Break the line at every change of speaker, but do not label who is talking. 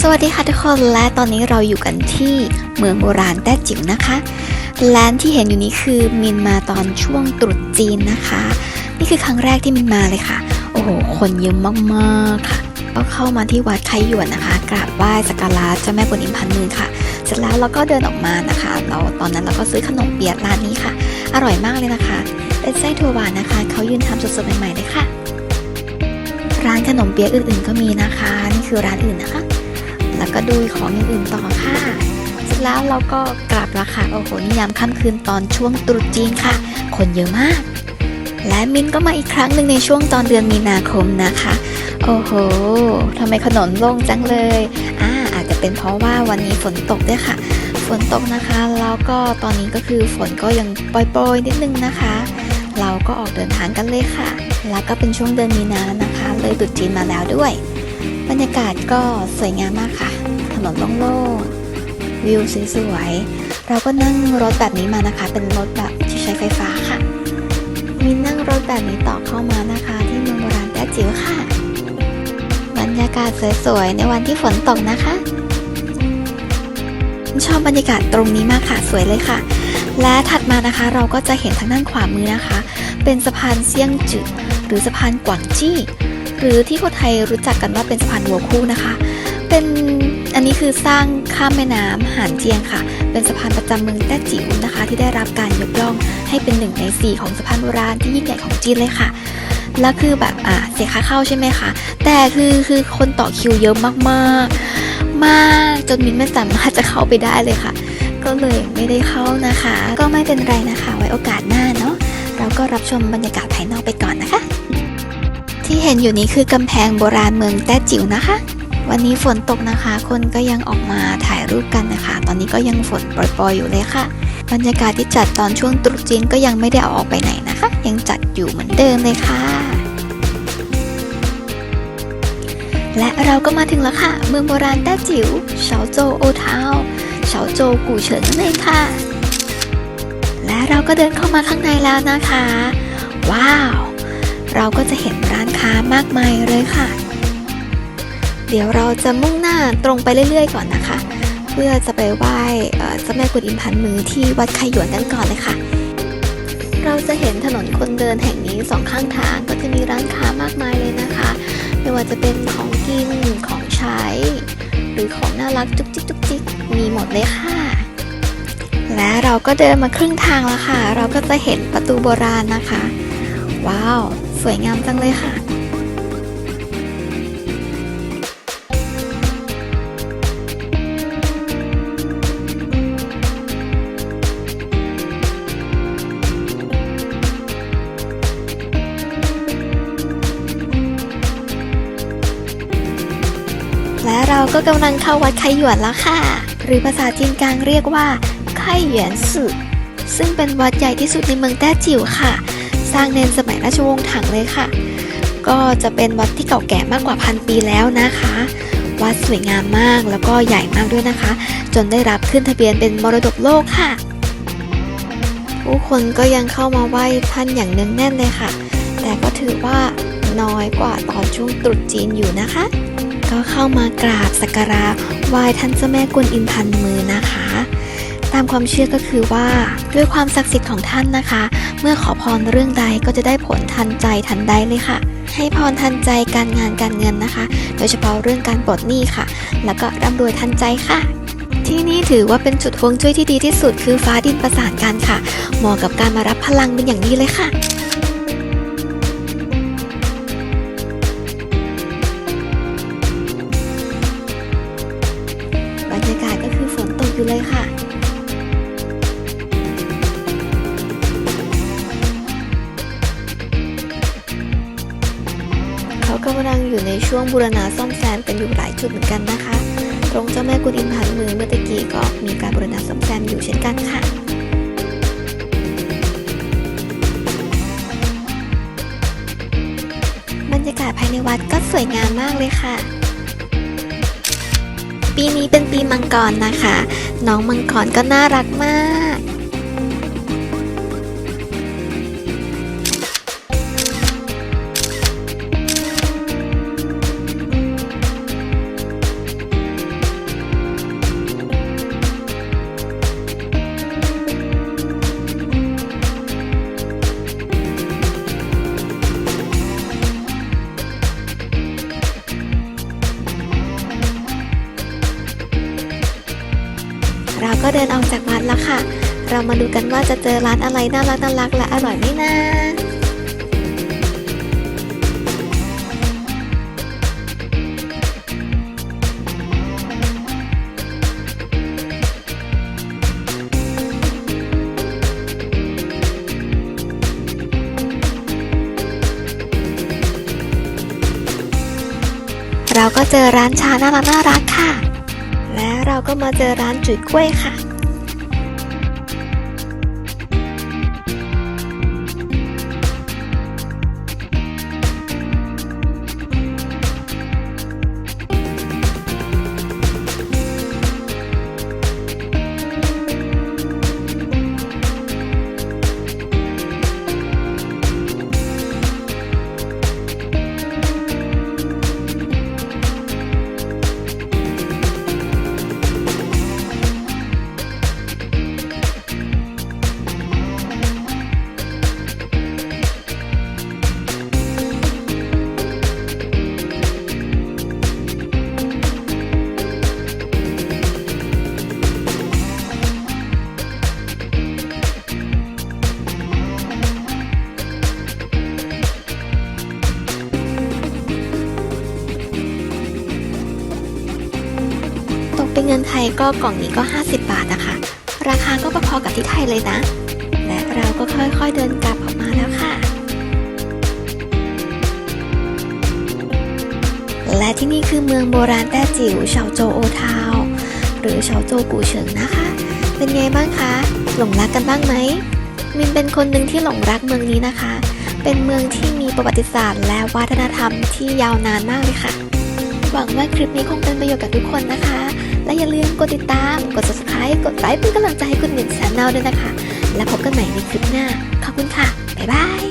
สวัสดีค่ะทุกคนและตอนนี้เราอยู่กันที่เมืองโบราณแต้จิ๋วนะคะร้านที่เห็นอยู่นี้คือมินมาตอนช่วงตรุษจีนนะคะ นี่คือครั้งแรกที่มินมาเลยค่ะ โอ้โห คนเยอะมากๆค่ะก็เข้ามาที่วัดไคหยวนนะคะกราบไหว้สักการะเจ้าแม่กวนอิมพันมือค่ะ เสร็จแล้วเราก็เดินออกมานะคะ เราตอนนั้นเราก็ซื้อขนมเปียะร้านนี้ค่ะ อร่อยมากเลยนะคะเป็นไส้ถั่วหวานนะคะเขายืนทำสดๆใหม่ๆเลยค่ะ ร้านขนมเปี๊ยะอื่นๆก็มีนะคะ นี่คือร้านอื่นนะคะ แล้วก็ดูของอย่างอื่นต่อค่ะเสร็จแล้วเราก็กลับละค่ะโอ้โหนิยามค่ำคืนตอนช่วงตรุษจีนค่ะ คนเยอะมาก และมินก็มาอีกครั้งหนึ่งในช่วงตอนเดือนมีนาคมนะคะ โอ้โหทำไมถนนโล่งจังเลยอ่าอาจจะเป็นเพราะว่าวันนี้ฝนตกด้วยค่ะ ฝนตกนะคะ แล้วก็ตอนนี้ก็คือฝนก็ยังปล่อยๆนิดนึงนะคะ เราก็ออกเดินทางกันเลยค่ะ แล้วก็เป็นช่วงเดือนมีนานะคะ เลยตรุษจีนมาแล้วด้วย รรยากาศก็สวยงามมากค่ะ ถนนโล่งๆ วิวสวยๆ เราก็นั่งรถแบบนี้มานะคะ เป็นรถแบบที่ใช้ไฟฟ้าค่ะ มีนั่งรถแบบนี้ต่อเข้ามานะคะ ที่เมืองโบราณแต้จิ๋วค่ะ บรรยากาศสวยๆ ในวันที่ฝนตกนะคะชอบบรรยากาศตรงนี้มากค่ะ สวยเลยค่ะ และถัดมานะคะเราก็จะเห็นทางด้านขวามือนะคะ เป็นสะพานเซี่ยงจือหรือสะพานกวางจี้ รือที่คนไทยรู้จักกันว่าเป็นสะพานวัวคู่นะคะ เป็นอันนี้คือสร้างข้ามแม่น้ำหานเจียงค่ะ เป็นสะพานประจำเมืองแต้จิ๋วนะคะ ที่ได้รับการยกย่องให้เป็นหนึ่งในสี่ของสะพานโบราณที่ยิ่งใหญ่ของจีนเลยค่ะแล้วคือแบบอะเสียค่าเข้าใช่ไหมคะแต่คือคือคนต่อคิวเยอะมาก ๆ มากจนมินไม่สามารถจะเข้าไปได้เลยค่ะ ก็เลยไม่ได้เข้านะคะ ก็ไม่เป็นไรนะคะ ไว้โอกาสหน้าเนาะเราก็รับชมบรรยากาศภายนอกไปก่อนนะคะ ที่เห็นอยู่นี้คือกำแพงโบราณเมืองแต้จิ๋วนะคะ วันนี้ฝนตกนะคะ คนก็ยังออกมาถ่ายรูปกันนะคะ ตอนนี้ก็ยังฝนโปรยๆอยู่เลยค่ะ บรรยากาศที่จัดตอนช่วงตรุษจีนก็ยังไม่ได้เอาออกไปไหนนะคะ ยังจัดอยู่เหมือนเดิมเลยค่ะ และเราก็มาถึงแล้วค่ะ เมืองโบราณแต้จิ๋วเฉาโจโอทาวเฉาโจกู่เฉินนั่นเองค่ะ และเราก็เดินเข้ามาข้างในแล้วนะคะ ว้าว เราก็จะเห็นร้านค้ามากมายเลยค่ะ เดี๋ยวเราจะมุ่งหน้าตรงไปเรื่อยๆ ก่อนนะคะ เพื่อจะไปไหว้เจ้าแม่กุนอิมพันมือที่วัดไคหยวนกันก่อนเลยค่ะเราจะเห็นถนนคนเดินแห่งนี้สองข้างทางก็จะมีร้านค้ามากมายเลยนะคะ ไม่ว่าจะเป็นของกินของใช้ หรือของน่ารักจุ๊กจิ๊กจุ๊กจิ๊กมีหมดเลยค่ะ และเราก็เดินมาครึ่งทางแล้วค่ะ เราก็จะเห็นประตูโบราณนะคะ ว้าว สวยงามจังเลยค่ะและเราก็กำลังเข้าวัดไคหยวนแล้วค่ะ หรือภาษาจีนกลางเรียกว่าไคหยวนสึซึ่งเป็นวัดใหญ่ที่สุดในเมืองแต้จิ๋วค่ะ สร้างในสมัยราชวงศ์ถังเลยค่ะ ก็จะเป็นวัดที่เก่าแก่มากกว่าพันปีแล้วนะคะ วัดสวยงามมากแล้วก็ใหญ่มากด้วยนะคะ จนได้รับขึ้นทะเบียนเป็นมรดกโลกค่ะ ผู้คนก็ยังเข้ามาไหว้ท่านอย่างเนืองแน่นเลยค่ะ แต่ก็ถือว่าน้อยกว่าตอนช่วงตรุษจีนอยู่นะคะ ก็เข้ามากราบสักการะไหว้ท่านเจ้าแม่กวนอิมพันมือนะคะ ตามความเชื่อก็คือว่าด้วยความศักดิ์สิทธิ์ของท่านนะคะ เมื่อขอพรเรื่องใดก็จะได้ผลทันใจทันใดเลยค่ะ ให้พรทันใจการงานการเงินนะคะ โดยเฉพาะเรื่องการปลดหนี้ค่ะ แล้วก็ร่ำรวยทันใจค่ะ ที่นี่ถือว่าเป็นจุดฮวงจุ้ยที่ดีที่สุดคือฟ้าดินประสานกันค่ะ เหมาะกับการมารับพลังเป็นอย่างดีเลยค่ะ กำลังอยู่ในช่วงบูรณาซ่อมแซมกันอยู่หลายจุดเหมือนกันนะคะ ตรงเจ้าแม่กุนอิมพันมือเมื่อตะกี้ก็มีการบูรณาซ่อมแซมอยู่เช่นกันค่ะบรรยากาศภายในวัดก็สวยงามมากเลยค่ะ ปีนี้เป็นปีมังกรนะคะ น้องมังกรก็น่ารักมาก ก็เดินออกจากวัดแล้วค่ะ เรามาดูกันว่าจะเจอร้านอะไรน่ารักน่ารักและอร่อยไหมนะเราก็เจอร้านชาน่ารักน่ารักค่ะ เราก็มาเจอร้านจุ๋ยกล้วยค่ะ เป็นเงินไทยก็กล่องนี้ก็ 50 บาทนะคะ ราคาก็พอๆกับที่ไทยเลยนะ และเราก็ค่อยๆเดินกลับออกมาแล้วค่ะ และที่นี่คือเมืองโบราณแต้จิ๋วเฉาโจโอทาว หรือเฉาโจกูเฉิงนะคะ เป็นไงบ้างคะ หลงรักกันบ้างไหม มินเป็นคนหนึ่งที่หลงรักเมืองนี้นะคะ เป็นเมืองที่มีประวัติศาสตร์ และวัฒนธรรมที่ยาวนานมากเลยค่ะ หวังว่าคลิปนี้คงเป็นประโยชน์กับทุกคนนะคะ และอย่าลืมกดติดตาม กด subscribe กดไลค์เป็นกำลังใจให้คุณหนึ่งชนแนลด้วยนะคะ แล้วพบกันใหม่ในคลิปหน้า ขอบคุณค่ะ บ๊ายบาย